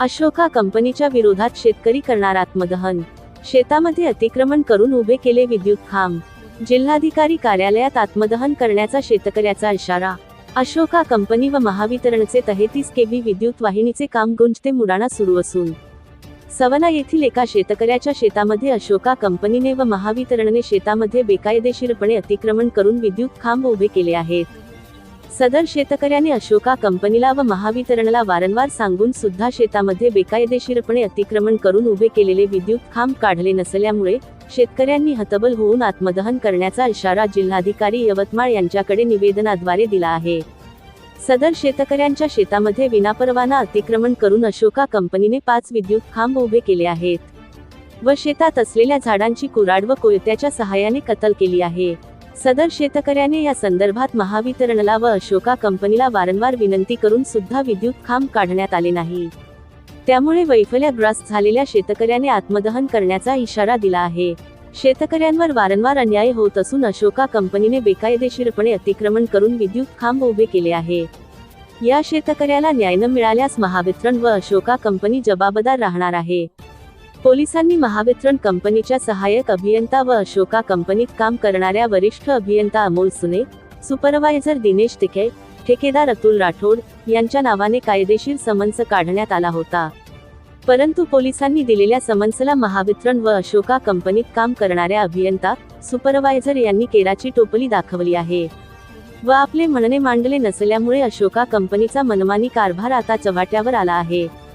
अशोका कंपनीच्या विरोधात शेतकरी करणार आत्मदहन. शेतामध्ये अतिक्रमण करून उभे केले विद्युत खांब. जिल्हाधिकारी कार्यालयात आत्मदहन करण्याचा शेतकऱ्याचा इशारा. अशोका कंपनी व महावितरणचे तहेतीस केव्ही विद्युत वाहिनीचे काम गुंजते मुडाणा सुरू असून. सवना येथील एका शेतकऱ्याच्या शेतामध्ये अशोका कंपनीने व महावितरणने शेतामध्ये बेकायदेशीरपणे अतिक्रमण करून विद्युत खांब उभे केले आहेत. सदर शेतकऱ्याने अशोका कंपनीला व महावितरणला वारंवार सांगून सुद्धा शेतामध्ये बेकायदेशीरपणे अतिक्रमण करून उभे केलेले विद्युत खांब काढले नसल्यामुळे शेतकऱ्यांनी हतबल होऊन आत्मदहन करण्याचा इशारा जिल्हाधिकारी यवतमाळ यांच्याकडे निवेदनाद्वारे दिला आहे. सदर शेतकऱ्यांच्या शेतामध्ये विनापरवाना अतिक्रमण करून अशोका कंपनीने पाच विद्युत खांब उभे केले आहेत व शेतात असलेल्या झाडांची कुराड व कोयत्याच्या सहाय्याने कतल केली आहे. सदर शेतकऱ्याने या संदर्भात महावितरणला व अशोका कंपनीला वारंवार विनंती करून सुद्धा विद्युत खांब काढण्यात आले नाही. त्यामुळे वैफल्याग्रस्त झालेल्या शेतकऱ्याने आत्मदहन करण्याचा इशारा दिला आहे. शेतकऱ्यांवर वारंवार अन्याय होत असून अशोका कंपनीने बेकायदेशीरपणे अतिक्रमण करून विद्युत खांब उभे केले आहे. या शेतकऱ्याला न्याय न मिळाल्यास महावितरण व अशोका कंपनी जबाबदार राहणार आहे. पोलिसांनी महावितरण कंपनीच्या सहाय्यक अभियंता व अशोका कंपनीत काम करणाऱ्या वरिष्ठ अभियंता अमोल सुने सुपरवायझर दिनेश तिखे ठेकेदार अतुल राठोड यांच्या नावाने कायदेशीर समन्स काढण्यात आला होता. परंतु पोलिसांनी दिलेल्या समन्सला महावितरण व अशोका कंपनीत काम करणाऱ्या अभियंता सुपरवायझर यांनी केराची टोपली दाखवली आहे. व आपले म्हणणे मांडले नसल्यामुळे अशोका कंपनीचा मनमानी कारभार आता चव्हाट्यावर आला आहे.